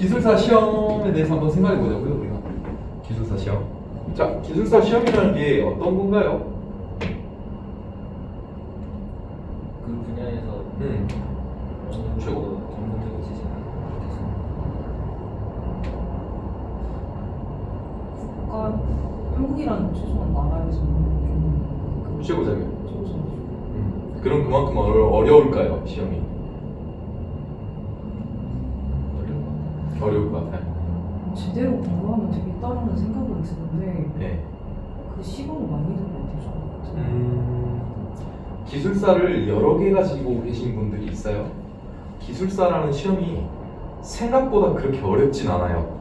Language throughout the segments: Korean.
기술사 시험에 대해서 한번 생각해 보자고요, 우리가. 기술사 시험. 자, 기술사 시험이라는 게 어떤 건가요? 그 분야에서 음, 어느 정도 최고. 전문적인 지식을 국가 한국이라는 최소한 나라에서는 좀 최고자료. 최고죠. 음, 그럼 그만큼 어려, 어려울까요, 시험이? 어려울 것 같아요. 제대로 공부하면 되겠다라는 생각은 드는데 네. 그 시간을 많이 들어야 되죠. 음, 기술사를 여러 개 가지고 계신 분들이 있어요. 기술사라는 시험이 생각보다 그렇게 어렵진 않아요.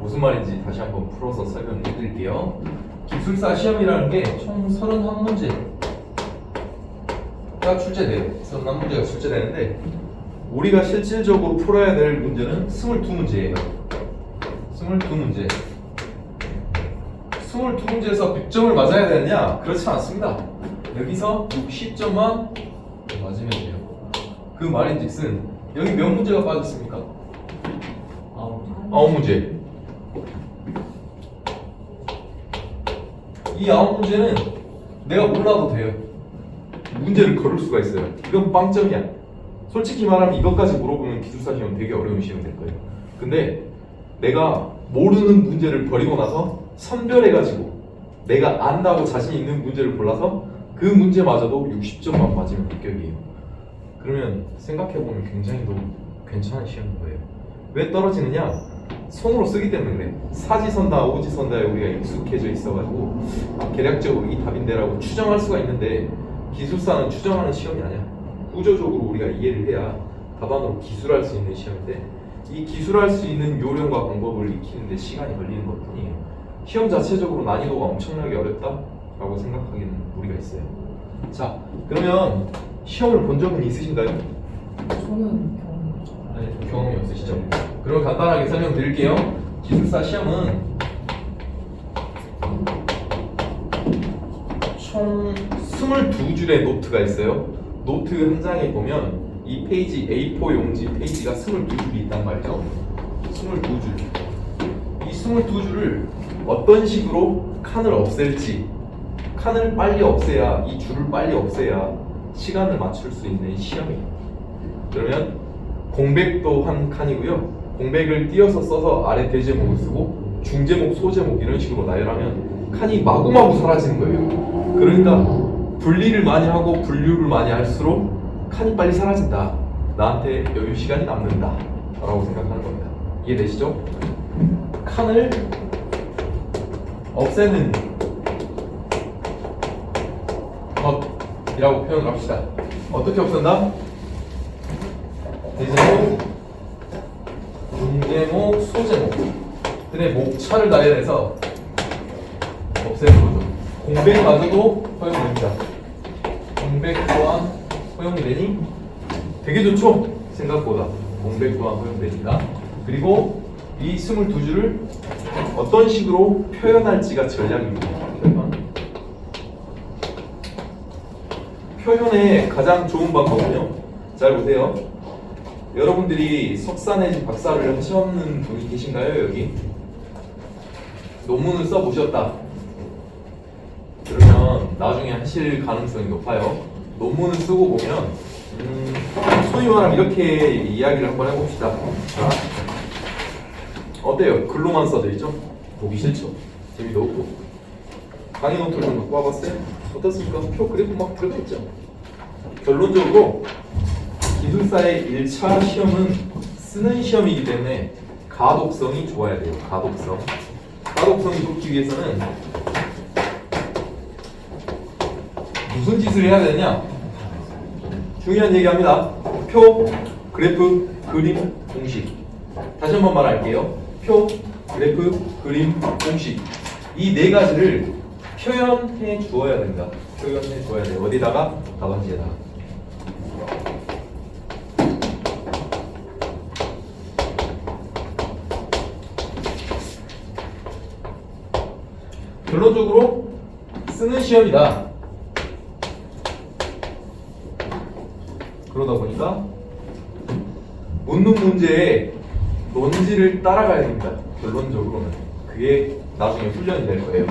무슨 말인지 다시 한번 풀어서 설명해 드릴게요. 기술사 시험이라는 게 총 31문제가 출제돼요. 31문제가 출제되는데 우리가 실질적으로 풀어야 될 문제는 22문제예요. 22문제. 22문제에서 100점을 맞아야 되느냐? 그렇지 않습니다. 여기서 60점만 맞으면 돼요. 그 말인즉슨 여기 몇 문제가 빠졌습니까? 아홉 문제. 이 아홉 문제는 내가 몰라도 돼요. 문제를 걸을 수가 있어요. 이건 빵점이야. 솔직히 말하면 이것까지 물어보면 기술사 시험 되게 어려운 시험 될 거예요. 근데 내가 모르는 문제를 버리고 나서 선별해가지고 내가 안다고 자신 있는 문제를 골라서 그 문제마저도 60점만 맞으면 합격이에요. 그러면 생각해보면 굉장히 너무 괜찮은 시험인 거예요. 왜 떨어지느냐? 손으로 쓰기 때문에. 사지선다, 오지선다에 우리가 익숙해져 있어가지고 계략적으로 이 답인데라고 추정할 수가 있는데 기술사는 추정하는 시험이 아니야. 구조적으로 우리가 이해를 해야 답안으로 기술할 수 있는 시험인데 이 기술할 수 있는 요령과 방법을 익히는데 시간이 걸리는 것뿐이에요. 시험 자체적으로 난이도가 엄청나게 어렵다라고 생각하기는 우리가 있어요. 자, 그러면 시험을 본 적은 있으신가요? 저는 경험이 없죠. 네, 경험이 없으시죠? 그럼 간단하게 설명드릴게요. 기술사 시험은 총 22줄의 노트가 있어요. 노트 한 장에 보면 이 페이지 A4 용지 페이지가 22줄이 있단 말이죠. 22줄. 이 22줄을 어떤 식으로 칸을 없앨지 칸을 빨리 없애야 이 줄을 빨리 없애야 시간을 맞출 수 있는 시험이에요. 그러면 공백도 한 칸이고요. 공백을 띄어서 써서 아래 대제목을 쓰고 중제목, 소제목 이런 식으로 나열하면 칸이 마구마구 사라지는 거예요. 그러니까 분리를 많이 하고 분류를 많이 할수록 칸이 빨리 사라진다. 나한테 여유 시간이 남는다. 라고 생각하는 겁니다. 이해되시죠? 칸을 없애는 것이라고 표현을 합시다. 어떻게 없앤다? 대제목, 중제목, 소제목들의 목차를 나열해서 없애는 거죠. 공백마저도 허용됩니다. 공백 또한 허용이 되니 되게 좋죠? 생각보다 공백 또한 허용됩니다. 그리고 이 22줄을 어떤 식으로 표현할지가 전략입니다. 표현. 표현의 가장 좋은 방법은요. 잘 보세요. 여러분들이 석사 내지 박사를 하셨는 분이 계신가요, 여기? 논문을 써보셨다. 그러면 나중에 하실 가능성이 높아요. 논문을 쓰고 보면, 음, 소위 말하면 이렇게 이야기를 한번 해봅시다. 자, 어때요? 글로만 써져 있죠? 보기 싫죠? 재미도 없고. 강의 노트를 좀 갖고 와봤어요? 어떻습니까? 표 그래프 막 들어가 있죠? 결론적으로 기술사의 1차 시험은 쓰는 시험이기 때문에 가독성이 좋아야 돼요. 가독성. 가독성이 좋기 위해서는 무슨 짓을 해야 되냐? 중요한 얘기합니다. 표, 그래프, 그림, 공식. 다시 한번 말할게요. 표, 그래프, 그림, 공식. 이 네 가지를 표현해 주어야 된다. 표현해 주어야 돼요. 어디다가? 답안지에다가. 결론적으로 쓰는 시험이다. 그러다 보니까 묻는 문제에 논지를 따라가야 됩니다. 결론적으로는 그게 나중에 훈련이 될 거예요.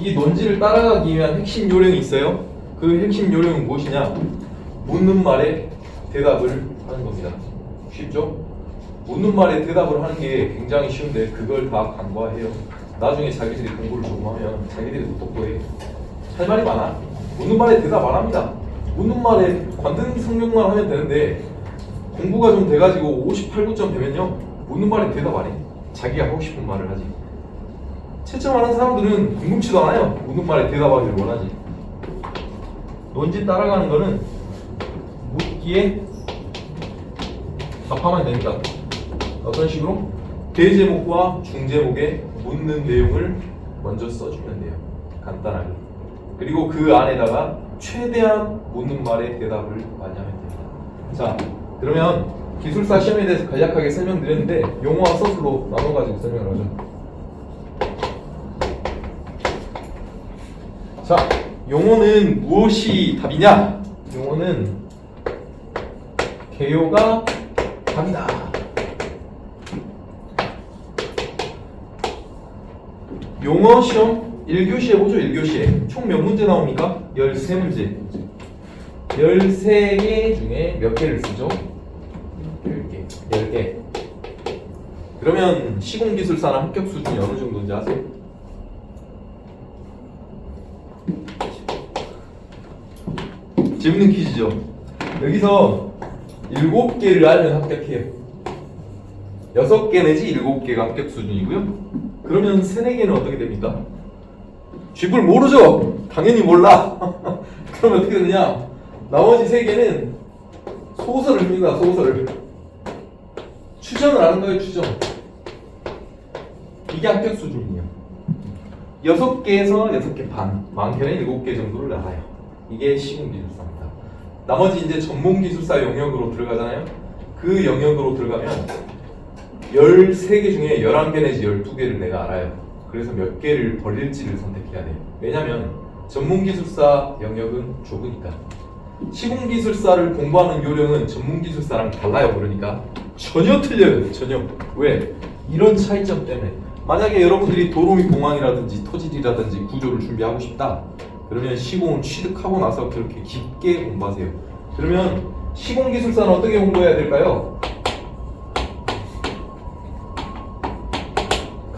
이 논지를 따라가기 위한 핵심 요령이 있어요. 그 핵심 요령은 무엇이냐? 묻는 말에 대답을 하는 겁니다. 쉽죠? 묻는 말에 대답을 하는 게 굉장히 쉬운데 그걸 다 간과해요. 나중에 자기들이 공부를 조금 하면 자기들이 더 똑똑해. 할 말이 많아. 묻는 말에 대답 안 합니다. 묻는 말에 관등 성명만 하면 되는데 공부가 좀 돼가지고 58, 9점 되면요. 묻는 말에 대답 안 해. 자기가 하고 싶은 말을 하지. 채점하는 사람들은 궁금치도 않아요. 묻는 말에 대답하기를 원하지. 논지 따라가는 거는 묻기에 답하면 됩니다. 어떤 식으로? 대제목과 중제목에 묻는 내용을 먼저 써주면 돼요. 간단하게. 그리고 그 안에다가 최대한 묻는 말에 대답을 많이 하면 됩니다. 자, 그러면 기술사 시험에 대해서 간략하게 설명드렸는데 용어와 서술로 나눠가지고 설명을 하죠. 자, 용어는 무엇이 답이냐? 용어는 개요가 답이다. 용어 시험 1교시 해보죠, 1교시에. 총 몇 문제 나옵니까? 13문제. 13개 중에 몇 개를 쓰죠? 10개. 10개. 그러면 시공기술사는 합격 수준이 어느 정도인지 아세요? 재밌는 퀴즈죠. 여기서 7개를 알면 합격해요. 6개 내지 7개가 합격 수준이고요. 그러면 3, 4개는 어떻게 됩니까? 쥐뿔 모르죠? 당연히 몰라. 그러면 어떻게 되느냐? 나머지 3개는 소설을 씁니다, 소설을. 추정을 하는 거예요, 추정. 이게 합격 수준이에요. 6개에서 6개 반, 많게는 7개 정도를 알아요. 이게 시공 기술사입니다. 나머지 이제 전문 기술사 영역으로 들어가잖아요. 그 영역으로 들어가면 13개 중에 11개 내지 12개를 내가 알아요. 그래서 몇 개를 벌릴지를 선택해야 돼요. 왜냐면 전문기술사 영역은 좁으니까. 시공기술사를 공부하는 요령은 전문기술사랑 달라요. 그러니까 전혀 틀려요. 전혀. 왜? 이런 차이점 때문에. 만약에 여러분들이 도로 및 공항이라든지 토질이라든지 구조를 준비하고 싶다. 그러면 시공을 취득하고 나서 그렇게 깊게 공부하세요. 그러면 시공기술사는 어떻게 공부해야 될까요?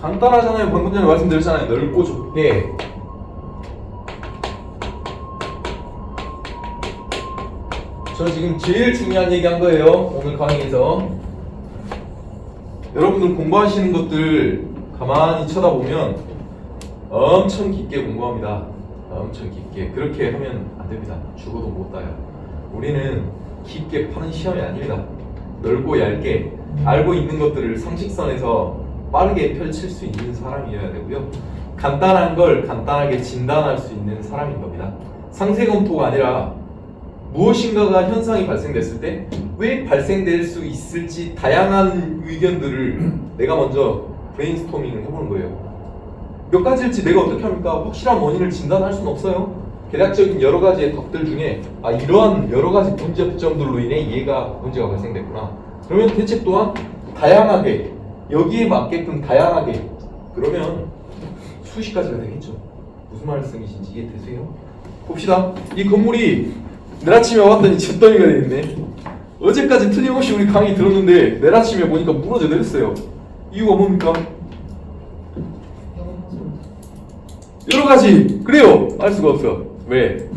간단하잖아요. 방금 전에 말씀드렸잖아요. 넓고 좁게. 저 지금 제일 중요한 얘기 한 거예요. 오늘 강의에서. 여러분들 공부하시는 것들 가만히 쳐다보면 엄청 깊게 공부합니다. 엄청 깊게. 그렇게 하면 안 됩니다. 죽어도 못 따요. 우리는 깊게 파는 시험이 아닙니다. 넓고 얇게 알고 있는 것들을 상식선에서 빠르게 펼칠 수 있는 사람이어야 되고요. 간단한 걸 간단하게 진단할 수 있는 사람인 겁니다. 상세 검토가 아니라 무엇인가가 현상이 발생됐을 때 왜 발생될 수 있을지 다양한 의견들을 내가 먼저 브레인스토밍을 해보는 거예요. 몇 가지일지 내가 어떻게 합니까? 확실한 원인을 진단할 수는 없어요. 대략적인 여러 가지의 덕들 중에 아 이러한 여러 가지 문제점들로 인해 얘가 문제가 발생됐구나. 그러면 대책 또한 다양하게 여기에 맞게끔 다양하게 그러면 수십 가지가 되겠죠. 무슨 말씀이신지 이해 되세요? 봅시다. 이 건물이 내일 아침에 왔더니 잿더미가 돼 있네. 어제까지 틀림없이 우리 강의 들었는데 내일 아침에 보니까 무너져 내렸어요. 이유가 뭡니까? 여러 가지 그래요 알 수가 없어 왜?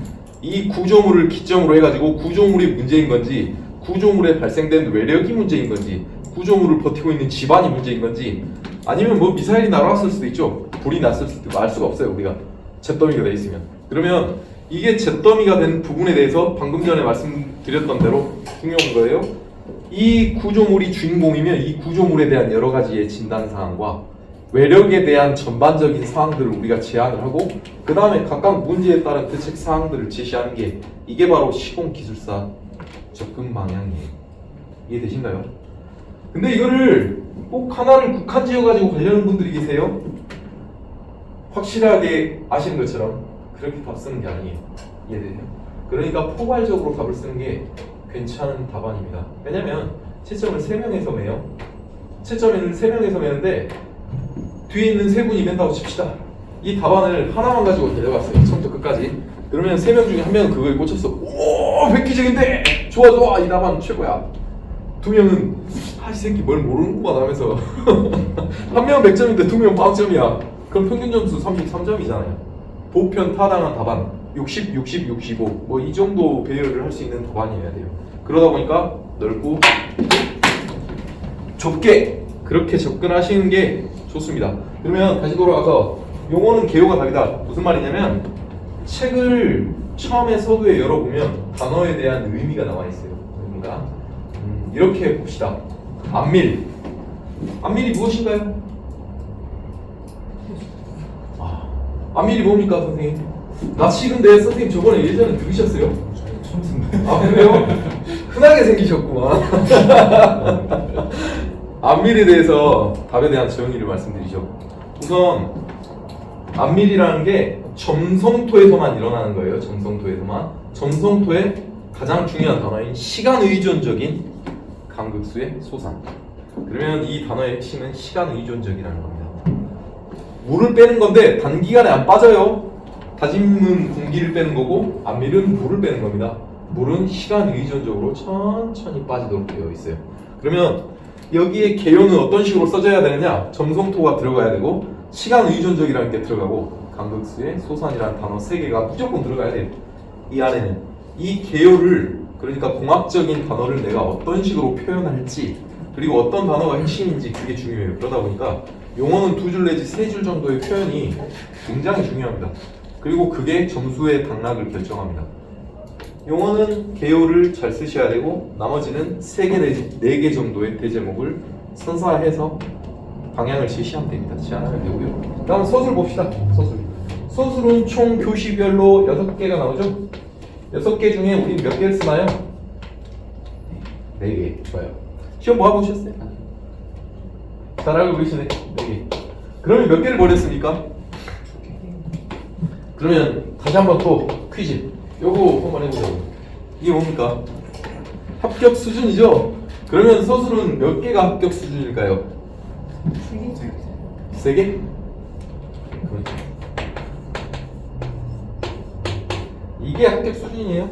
이 구조물을 기점으로 해가지고 구조물이 문제인 건지 구조물에 발생된 외력이 문제인 건지 구조물을 버티고 있는 집안이 문제인 건지 아니면 뭐 미사일이 날아왔을 수도 있죠 불이 났을 수도 있고 알 수가 없어요 우리가 잿더미가 돼 있으면 그러면 이게 잿더미가 된 부분에 대해서 방금 전에 말씀드렸던 대로 중요한 거예요 이 구조물이 주인공이면 이 구조물에 대한 여러 가지의 진단 사항과 외력에 대한 전반적인 사항들을 우리가 제안을 하고 그 다음에 각각 문제에 따른 대책 사항들을 제시하는 게 이게 바로 시공 기술사 접근 방향이에요. 이해되신가요? 근데 이거를 꼭 하나를 국한 지어가지고 관련하는 분들이 계세요. 확실하게 아시는 것처럼 그렇게 답 쓰는 게 아니에요. 이해되세요? 그러니까 포괄적으로 답을 쓰는 게 괜찮은 답안입니다. 왜냐면 채점을 3명에서 매요. 채점을 3명에서 매는데 뒤에 있는 세 분이 맨다고 칩시다. 이 답안을 하나만 가지고 데려갔어요. 처음부터 끝까지. 그러면 세 명 중에 한 명은 그거에 꽂혔어. 오, 획기적인데! 좋아, 좋아! 이 답안 최고야. 두 명은 아, 이 새끼 뭘 모르는구만 하면서 한 명은 100점인데 두 명은 0점이야. 그럼 평균 점수 33점이잖아요. 보편 타당한 답안 60, 60, 65 뭐 이 정도 배열을 할 수 있는 답안이어야 돼요. 그러다 보니까 넓고 좁게 그렇게 접근하시는 게 좋습니다. 그러면 다시 돌아가서 용어는 개요가 답이다. 무슨 말이냐면 책을 처음에 서두에 열어보면 단어에 대한 의미가 나와 있어요. 음, 이렇게 봅시다. 안밀 안밀이 무엇인가요? 아, 안밀이 뭡니까 선생님? 나 지금데 선생님 저번에 예전에 들으셨어요? 아 그래요? 흔하게 생기셨구만. 안밀에 대해서 답에 대한 정의를 말씀드리죠. 우선 안밀이라는 게 점성토에서만 일어나는 거예요. 점성토에서만. 점성토의 가장 중요한 단어인 시간 의존적인 간극수의 소산. 그러면 이 단어의 핵심은 시간 의존적이라는 겁니다. 물을 빼는 건데 단기간에 안 빠져요. 다짐은 공기를 빼는 거고 안밀은 물을 빼는 겁니다. 물은 시간 의존적으로 천천히 빠지도록 되어 있어요. 그러면 여기에 개요는 어떤 식으로 써져야 되느냐? 점성토가 들어가야 되고 시간 의존적이라는 게 들어가고 간극수의 소산이라는 단어 세 개가 무조건 들어가야 돼요. 이 안에는 이 개요를 그러니까 공학적인 단어를 내가 어떤 식으로 표현할지 그리고 어떤 단어가 핵심인지 그게 중요해요. 그러다 보니까 용어는 두 줄 내지 세 줄 정도의 표현이 굉장히 중요합니다. 그리고 그게 점수의 당락을 결정합니다. 용어는 개요를 잘 쓰셔야 되고 나머지는 세 개 내지 네개 정도의 대제목을 선사해서 방향을 제시하면 됩니다. 제안하면 되고요. 다음 서술 봅시다. 서술. 서술은 총 교시별로 여섯 개가 나오죠? 여섯 개 중에 우리 몇 개를 쓰나요? 네 개. 좋아요. 시험 뭐 하고 오셨어요? 잘 알고 계시네. 네 개. 그러면 몇 개를 버렸습니까? 그러면 다시 한번 또 퀴즈. 요거 한번 해보자고. 이게 뭡니까? 합격 수준이죠? 그러면 서술은 몇 개가 합격 수준일까요? 되게 세 개? 그렇죠. 이게 합격 수준이에요.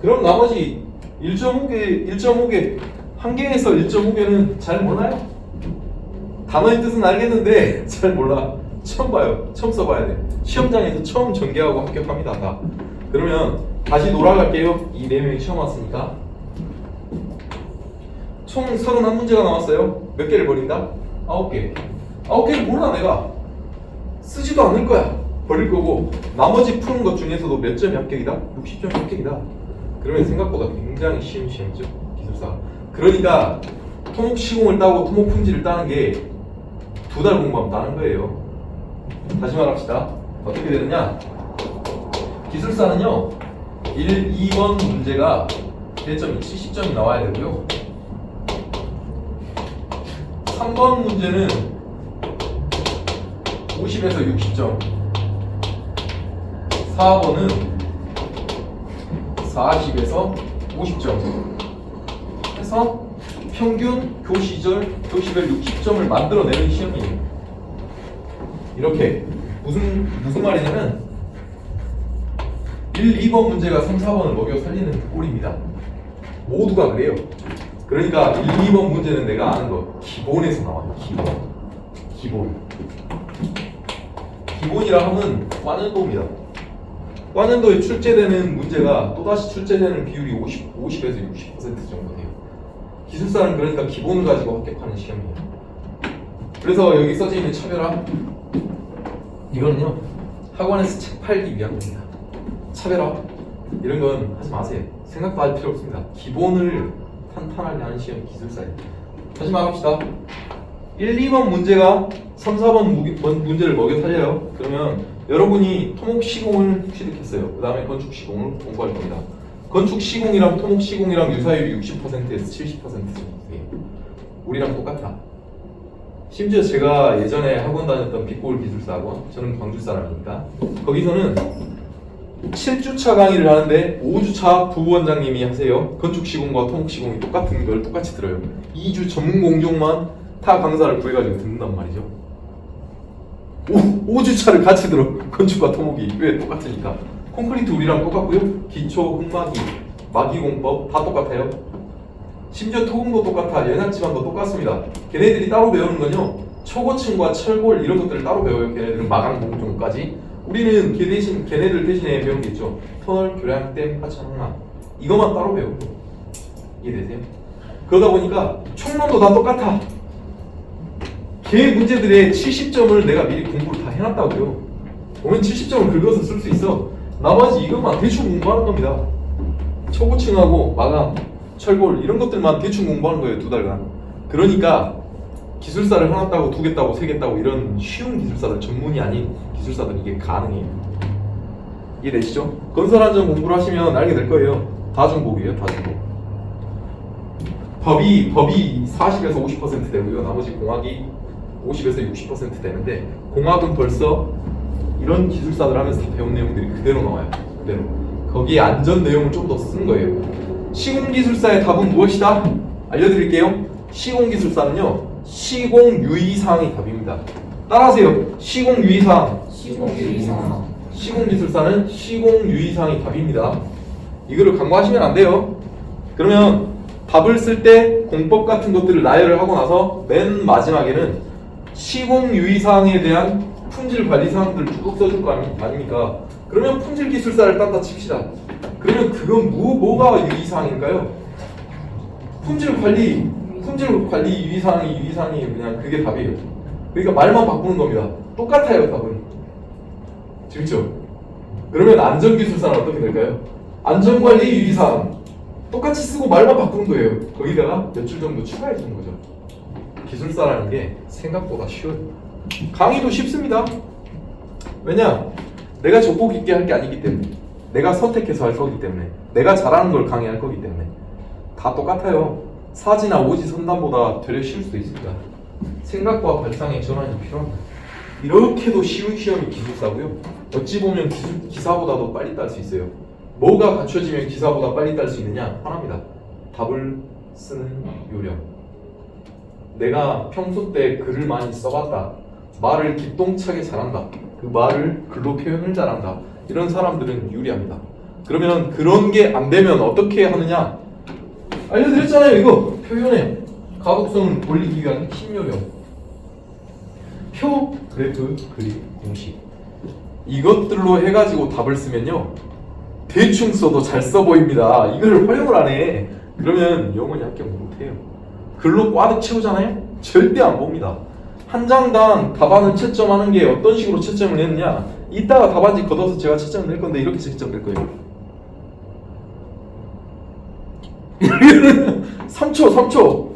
그럼 나머지 1.5개, 1.5개, 한 개에서 1.5개는 잘 몰라요. 단어의 뜻은 알겠는데 잘 몰라. 처음 봐요. 처음 써봐야 돼. 시험장에서 처음 전개하고 합격합니다. 다. 그러면 다시 돌아갈게요. 이 네 명이 시험 왔으니까. 총 31문제가 나왔어요. 몇 개를 버린다? 9개. 9개를 몰라 내가. 쓰지도 않을 거야. 버릴 거고 나머지 푸는 것 중에서도 몇 점이 합격이다? 60점이 합격이다. 그러면 생각보다 굉장히 쉬운 시험이죠. 기술사. 그러니까 토목 시공을 따고 토목 품질을 따는 게 두 달 공부하면 따는 거예요. 다시 말합시다. 어떻게 되느냐? 기술사는요. 1, 2번 문제가 대점이 70점이 나와야 되고요. 3번 문제는 50에서 60점. 4번은 40에서 50점. 해서 평균 교시절 교시별 60점을 만들어내는 시험이에요. 이렇게 무슨 무슨 말이냐면 1, 2번 문제가 3, 4번을 먹여 살리는 꼴입니다. 모두가 그래요. 그러니까 1, 2번 문제는 내가 아는 거 기본에서 나와요. 기본. 기본. 기본이라 하면 관연도입니다. 관연도에 출제되는 문제가 또다시 출제되는 비율이 50, 50에서 60% 정도 돼요. 기술사는 그러니까 기본을 가지고 합격하는 시험이에요. 그래서 여기 써져 있는 차별화 이거는요 학원에서 책 팔기 위한 겁니다. 차별화 이런 건 하지 마세요. 생각도 할 필요 없습니다. 기본을 탄탄하게 하는 시험이 기술사예요. 다시 말합시다. 1, 2번 문제가 3, 4번 무- 번 문제를 먹여 살려요. 그러면 여러분이 토목 시공을 취득했어요. 그 다음에 건축 시공을 공부할 겁니다. 건축 시공이랑 토목 시공이랑 유사율이 60%에서 70% 정도 돼요. 우리랑 똑같아. 심지어 제가 예전에 학원 다녔던 빛고울 기술사 학원, 저는 광주 사람이니까 거기서는 7주차 강의를 하는데 5주차 부원장님이 하세요. 건축 시공과 토목 시공이 똑같은 걸 똑같이 들어요. 2주 전문 공종만 타 강사를 구해가지고 듣는단 말이죠. 5, 5주차를 같이 들어. 건축과 토목이 왜 똑같으니까. 콘크리트 우리랑 똑같고요. 기초, 흙막이, 막이공법 다 똑같아요. 심지어 토금도 똑같아. 연약지방도 똑같습니다. 걔네들이 따로 배우는 건요. 초고층과 철골 이런 것들을 따로 배워요. 걔네들은 마감 공종까지. 우리는 걔 대신 걔네들 대신에 배운 게 있죠. 터널, 교량댐, 하천, 항만 이것만 따로 배우고 이해되세요? 그러다 보니까 총론도 다 똑같아. 걔 문제들의 70점을 내가 미리 공부를 다 해놨다고요. 보면 70점을 긁어서 쓸 수 있어. 나머지 이것만 대충 공부하는 겁니다. 초고층하고 마감, 철골 이런 것들만 대충 공부하는 거예요 두 달간. 그러니까 기술사를 하나 따고 두 개 따고 세 개 따고 이런 쉬운 기술사들 전문이 아닌 기술사들 이게 가능해요. 이해되시죠? 건설 안전 공부를 하시면 알게 될 거예요. 다중복이에요 다중복. 법이 법이 40에서 50% 되고요. 나머지 공학이 50에서 60% 되는데 공학은 벌써 이런 기술사들 하면서 다 배운 내용들이 그대로 나와요. 그대로. 거기에 안전 내용을 좀 더 쓴 거예요. 시공 기술사의 답은 무엇이다? 알려드릴게요. 시공 기술사는요, 시공 유의 사항이 답입니다. 따라하세요. 시공 유의 사항. 시공 유의 사항. 시공 기술사는 시공 유의 사항이 답입니다. 이거를 간과하시면 안 돼요. 그러면 답을 쓸 때 공법 같은 것들을 나열을 하고 나서 맨 마지막에는 시공 유의사항에 대한 품질 관리 사항들 쭉 써줄 거 아니- 아닙니까? 그러면 품질 기술사를 딴다 칩시다. 그러면 그건 뭐, 뭐가 유의사항일까요? 품질 관리, 품질 관리 유의사항이 유의사항이 그냥 그게 답이에요. 그러니까 말만 바꾸는 겁니다. 똑같아요, 답은. 재밌죠? 그러면 안전기술사는 어떻게 될까요? 안전관리 유의사항 똑같이 쓰고 말만 바꾸는 거예요. 거기다가 몇 줄 정도 추가해 주는 거죠. 기술사라는 게 생각보다 쉬워요. 강의도 쉽습니다. 왜냐? 내가 족복 있게 할 게 아니기 때문에 내가 선택해서 할 거기 때문에 내가 잘하는 걸 강의할 거기 때문에 다 똑같아요. 사지나 오지 선단보다 되려 쉬울 수도 있습니다. 생각과 발상의 전환이 필요합니다. 이렇게도 쉬운 시험이 기술사고요. 어찌 보면 기술, 기사보다도 빨리 딸 수 있어요. 뭐가 갖춰지면 기사보다 빨리 딸 수 있느냐? 하나입니다. 답을 쓰는 요령. 내가 평소 때 글을 많이 써봤다. 말을 기똥차게 잘한다. 그 말을 글로 표현을 잘한다. 이런 사람들은 유리합니다. 그러면 그런 게 안 되면 어떻게 하느냐? 알려드렸잖아요. 이거 표현의 가독성을 올리기 위한 핵심 요령. 표, 그래프, 그림, 공식 이것들로 해가지고 답을 쓰면요 대충 써도 잘 써 보입니다 이걸 활용을 안 해 그러면 영원히 합격 못해요 글로 꽈득 채우잖아요 절대 안 봅니다 한 장당 답안을 채점하는 게 어떤 식으로 채점을 했느냐 이따가 답안지 걷어서 제가 채점을 낼 건데 이렇게 채점될 거예요 3초 3초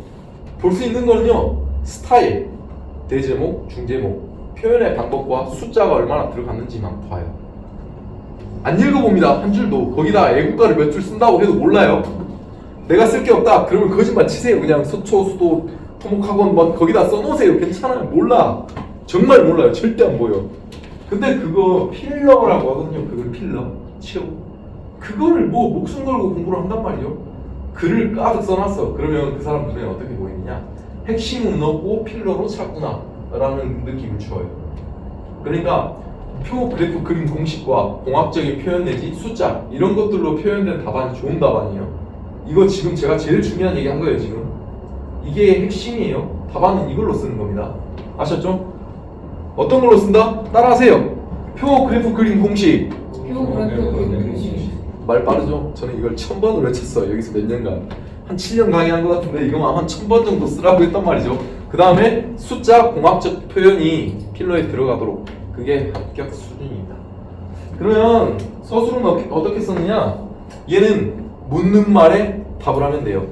볼 수 있는 거는요 스타일 대제목, 중제목, 표현의 방법과 숫자가 얼마나 들어갔는지만 봐요. 안 읽어봅니다. 한 줄도. 거기다 애국가를 몇 줄 쓴다고 해도 몰라요. 내가 쓸 게 없다. 그러면 거짓말 치세요. 그냥 서초, 수도, 토목학원 뭐 거기다 써놓으세요. 괜찮아요. 몰라. 정말 몰라요. 절대 안 보여. 근데 그거 필러라고 하거든요. 그걸 필러. 치료. 그거를 뭐 목숨 걸고 공부를 한단 말이죠. 글을 가득 써놨어. 그러면 그 사람 눈에 어떻게 보이느냐? 핵심은 넣고 필러로 찾구나 라는 느낌을 줘요. 그러니까 표, 그래프, 그림 공식과 공학적인 표현 내지 숫자 이런 것들로 표현된 답안이 좋은 답안이에요. 이거 지금 제가 제일 중요한 얘기 한 거예요 지금. 이게 핵심이에요. 답안은 이걸로 쓰는 겁니다. 아셨죠? 어떤 걸로 쓴다? 따라하세요. 표, 그래프, 그림 공식. 표 그래프 그림 공식. 말 빠르죠? 저는 이걸 천 번을 외쳤어요. 여기서 몇 년간. 한 7년 강의한 것 같은데 이거 한 천 번 정도 쓰라고 했단 말이죠. 그 다음에 숫자 공학적 표현이 필러에 들어가도록 그게 합격 수준입니다. 그러면 서술은 어떻게, 어떻게 썼느냐? 얘는 묻는 말에 답을 하면 돼요.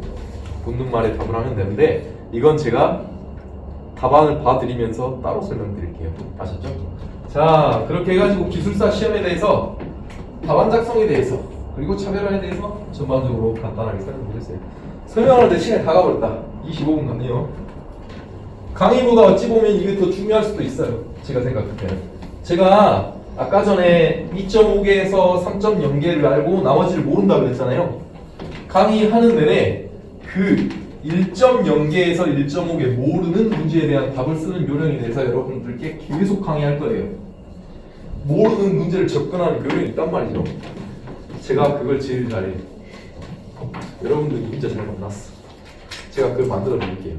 묻는 말에 답을 하면 되는데 이건 제가 답안을 봐드리면서 따로 설명드릴게요. 아셨죠? 자, 그렇게 해가지고 기술사 시험에 대해서 답안 작성에 대해서 그리고 차별화에 대해서 전반적으로 간단하게 설명드렸어요. 설명하는데 시간이 다 가버렸다. 25분 갔네요. 강의보다 어찌 보면 이게 더 중요할 수도 있어요. 제가 생각할 때는. 제가 아까 전에 2.5개에서 3.0개를 알고 나머지를 모른다 그랬잖아요. 강의하는 내내 그 1.0개에서 1.5개 모르는 문제에 대한 답을 쓰는 요령에 대해서 여러분들께 계속 강의할 거예요. 모르는 문제를 접근하는 요령이 있단 말이죠. 제가 그걸 제일 잘해요. 여러분들이 진짜 잘 만났어. 제가 그걸 만들어 드릴게요.